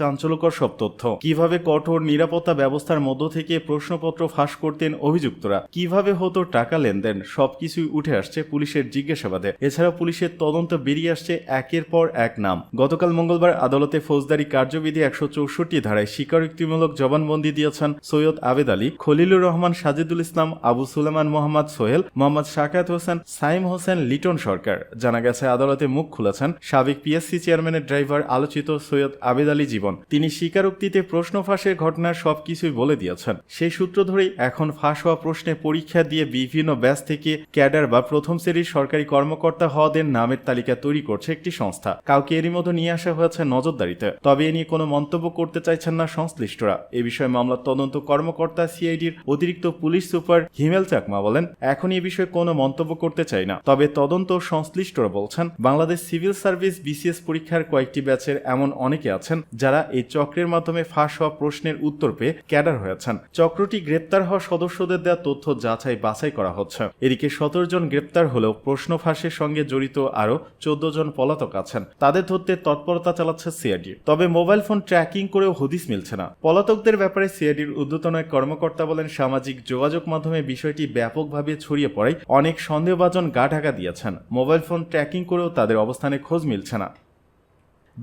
চাঞ্চল্যকর সব তথ্য। কীভাবে কঠোর নিরাপত্তা ব্যবস্থার মধ্য থেকে প্রশ্নপত্র ফাঁস করতেন অভিযুক্তরা? কীভাবে হতো টাকা লেনদেন? সবকিছুই উঠে আসছে পুলিশের জিজ্ঞাসাবাদে। এছাড়া পুলিশের তদন্ত বেরিয়ে আসছে একের পর এক নাম। গতকাল মঙ্গলবার আদালতে ফৌজদারি কার্যবিধি একশো চৌষট্টি ধারায় স্বীকারোক্তিমূলক জবানবন্দি দিয়েছেন সৈয়দ আবেদ আলী, খলিলুর রহমান, সাজিদুল ইসলাম, আবু সুলেমান মোহাম্মদ সোহেল, মোহাম্মদ শাকাত হোসেন, সাইম হোসেন, লিটন সরকার। জানা গেছে, আদালতে মুখ খুলেছেন সাবেক পিএসসি চেয়ারম্যানের ড্রাইভার, আলোচিত সৈয়দ আবেদ আলী জীবন। তিনি স্বীকারোক্তিতে প্রশ্ন ফাঁসের ঘটনার সবকিছুই বলে দিয়েছেন। সেই সূত্র ধরেই এখন ফাঁস হওয়া প্রশ্নে পরীক্ষা দিয়ে বিভিন্ন ব্যাচ থেকে ক্যাডার বা প্রথম শ্রেণির সরকারি কর্মকর্তা হওয়াদের নামের তালিকা তৈরি করছে একটি সংস্থা। কাউকে এরই মতো নিয়ে আসা হয়েছে নজরদারিতে। তবে এ নিয়ে কোনো মন্তব্য করতে চাইছেন না সংশ্লিষ্টরা। এ বিষয়ে মামলার তদন্ত কর্মকর্তা সিআইডির অতিরিক্ত পুলিশ সুপার হিমেল চাকমা বলেন এখন এ বিষয়ে কোনো মন্তব্য করতে চাই না। তবে তদন্ত সংশ্লিষ্টরা বলছেন, বাংলাদেশ সিভিল সার্ভিস বিসিএস পরীক্ষার কয়েকটি ব্যাচের এমন অনেকে আছেন যারা এই চক্রের মাধ্যমে ফাঁস হওয়া প্রশ্নের উত্তর পেয়ে ক্যাডার হয়েছেন চক্রটি গ্রেপ্তার হওয়া সদস্যদের দেওয়া তথ্য যাচাই বাছাই করা হচ্ছে। এদিকে সতেরো জন গ্রেপ্তার হলেও প্রশ্ন ফাঁসের সঙ্গে জড়িত আরও চোদ্দ জন পলাতক আছেন। তাদের ধরতে তৎপরতা চালাচ্ছে সিআইডি তবে মোবাইল ফোন ট্র্যাকিং করেও হদিস মিলছে না। পলাতকদের ব্যাপারে সিআইডির ঊর্ধ্বতন এক কর্মকর্তা বলেন, সামাজিক যোগাযোগ মাধ্যমে বিষয়টি ব্যাপকভাবে ছড়িয়ে পড়ায় অনেক সন্দেহভাজন গা ঢাকা দিয়েছেন। মোবাইল ফোন ট্র্যাকিং করেও তাদের অবস্থানে খোঁজ মিলছে না।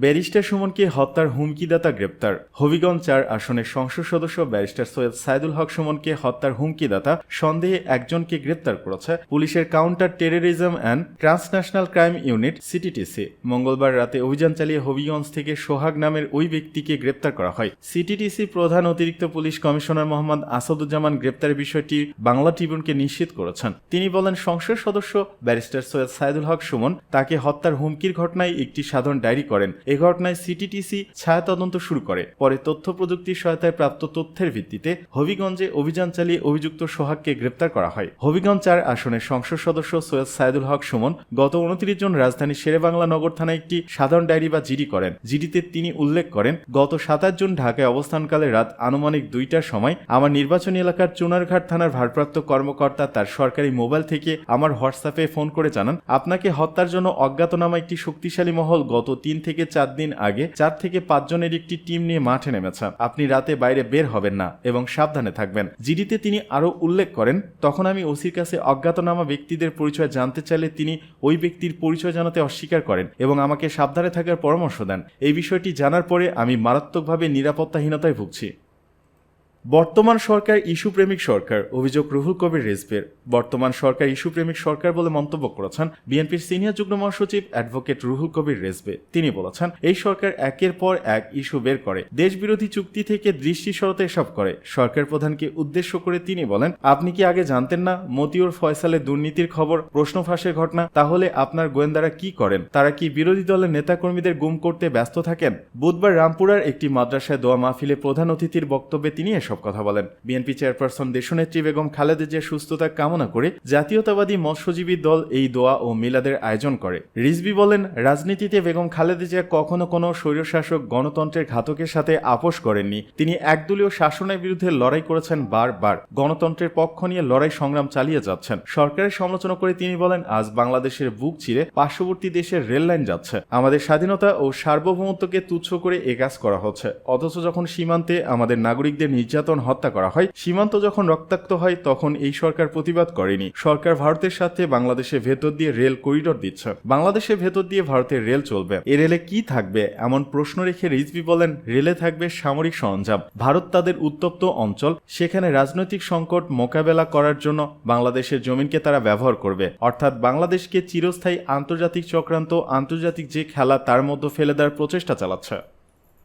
ব্যারিস্টার সুমনকে হত্যার হুমকিদাতা গ্রেপ্তার। হবিগঞ্জ চার আসনের সংসদ সদস্য ব্যারিস্টার সৈয়দ সাইদুল হক সুমনকে হত্যার হুমকিদাতা সন্দেহে একজনকে গ্রেপ্তার করেছে পুলিশের counter terrorism and transnational crime unit CTTC মঙ্গলবার রাতে অভিযান চালিয়ে হবিগঞ্জ থেকে সোহাগ নামের ওই ব্যক্তিকে গ্রেপ্তার করা হয়। সিটিটিসি প্রধান অতিরিক্ত পুলিশ কমিশনার মোহাম্মদ আসাদুজ্জামান গ্রেপ্তার বিষয়টি বাংলা ট্রিবিউনকে নিশ্চিত করেছেন। তিনি বলেন, সংসদ সদস্য ব্যারিস্টার সৈয়দ সাইদুল হক সুমন তাকে হত্যার হুমকির ঘটনায় একটি সাধারণ ডায়েরি করেন। এ ঘটনায় সিটিটিসি ছায়া তদন্ত শুরু করে। পরে তথ্য প্রযুক্তির সহায়তায় প্রাপ্ত তথ্যের ভিত্তিতে হবিগঞ্জে অভিযান চালিয়ে অভিযুক্ত সোহাগকে গ্রেপ্তার করা হয়। হবিগঞ্জ চার আসনের সংসদ সদস্য সৈয়দ সাইদুল হক সুমন গত উনত্রিশ জন রাজধানীর শেরেবাংলা নগর থানায় একটি সাধারণ ডায়েরি বা জিডি করেন। জিডিতে তিনি উল্লেখ করেন, গত সাতাশ জুন ঢাকায় অবস্থানকালে রাত আনুমানিক দুইটার সময় আমার নির্বাচনী এলাকার চুনারঘাট থানার ভারপ্রাপ্ত কর্মকর্তা তার সরকারি মোবাইল থেকে আমার হোয়াটসঅ্যাপে ফোন করে জানান, আপনাকে হত্যার জন্য অজ্ঞাতনামা একটি শক্তিশালী মহল গত তিন থেকে চার দিন আগে চার থেকে পাঁচজনের একটি টিম নিয়ে মাঠে নেমেছে। আপনি রাতে বাইরে বের হবেন না এবং সাবধানে থাকবেন। জিডিতে তিনি আরও উল্লেখ করেন, তখন আমি ওসির কাছে অজ্ঞাতনামা ব্যক্তিদের পরিচয় জানতে চাইলে তিনি ওই ব্যক্তির পরিচয় জানাতে অস্বীকার করেন এবং আমাকে সাবধানে থাকার পরামর্শ দেন। এই বিষয়টি জানার পরে আমি মারাত্মকভাবে নিরাপত্তাহীনতায় ভুগছি। বর্তমান সরকার ইস্যু প্রেমিক সরকার, অভিযোগ রুহুল কবির রেজবের বর্তমান সরকার ইস্যু প্রেমিক সরকার বলে মন্তব্য করেছেন বিএনপির সিনিয়র যুগ্ম মহাসচিব অ্যাডভোকেট রুহুল কবির রেজবে তিনি বলেছেন, এই সরকার একের পর এক ইস্যু বের করে, দেশবিরোধী চুক্তি থেকে দৃষ্টি সরতে এসব করে। সরকার প্রধানকে উদ্দেশ্য করে তিনি বলেন, আপনি কি আগে জানতেন না মতিউর ফয়সালে দুর্নীতির খবর, প্রশ্ন ফাঁসের ঘটনা? তাহলে আপনার গোয়েন্দারা কি করেন? তারা কি বিরোধী দলের নেতাকর্মীদের গুম করতে ব্যস্ত থাকেন? বুধবার রামপুরার একটি মাদ্রাসায় দোয়া মাহফিলে প্রধান অতিথির বক্তব্যে তিনি এসব কথা বলেন। বিএনপি চেয়ারপারসন দেশনেত্রী বেগম খালেদা জিয়ার সুস্থতা কামনা করে জাতীয়তাবাদী মৎস্যজীবী দল এই দোয়া ও মিলাদের আয়োজন করে। রিজবি বলেন, রাজনীতিতে বেগম খালেদা জিয়া কখনো কোনো স্বৈরশাসক গণতন্ত্রের ঘাতকের সাথে আপোষ করেননি। তিনি একদলীয় শাসনের বিরুদ্ধে লড়াই করেছেন বারবার। গণতন্ত্রের পক্ষ নিয়ে লড়াই সংগ্রাম চালিয়ে যাচ্ছেন। সরকারের সমালোচনা করে তিনি বলেন, আজ বাংলাদেশের বুক ছিঁড়ে পার্শ্ববর্তী দেশের রেল লাইন যাচ্ছে। আমাদের স্বাধীনতা ও সার্বভৌমত্বকে তুচ্ছ করে এ কাজ করা হচ্ছে। অথচ যখন সীমান্তে আমাদের নাগরিকদের নির্যাতন হত্যা করা হয়। সীমান্ত যখন রক্তাক্ত হয়, তখন এই সরকার প্রতিবাদ করেনি। সরকার ভারতের সাথে বাংলাদেশের ভেতর দিয়ে রেল করিডোর দিচ্ছে। বাংলাদেশের ভেতর দিয়ে ভারতের রেল চলবে। এ রেলে কি থাকবে? এমন প্রশ্ন রেখে রিজভি বলেন, রেলে থাকবে সামরিক সরঞ্জাম। ভারত তাদের উত্তপ্ত অঞ্চল। সেখানে রাজনৈতিক সংকট মোকাবেলা করার জন্য বাংলাদেশের জমিনকে তারা ব্যবহার করবে। অর্থাৎ বাংলাদেশকে চিরস্থায়ী আন্তর্জাতিক চক্রান্ত, আন্তর্জাতিক যে খেলা তার মধ্যে ফেলে দেওয়ার প্রচেষ্টা চালাচ্ছে।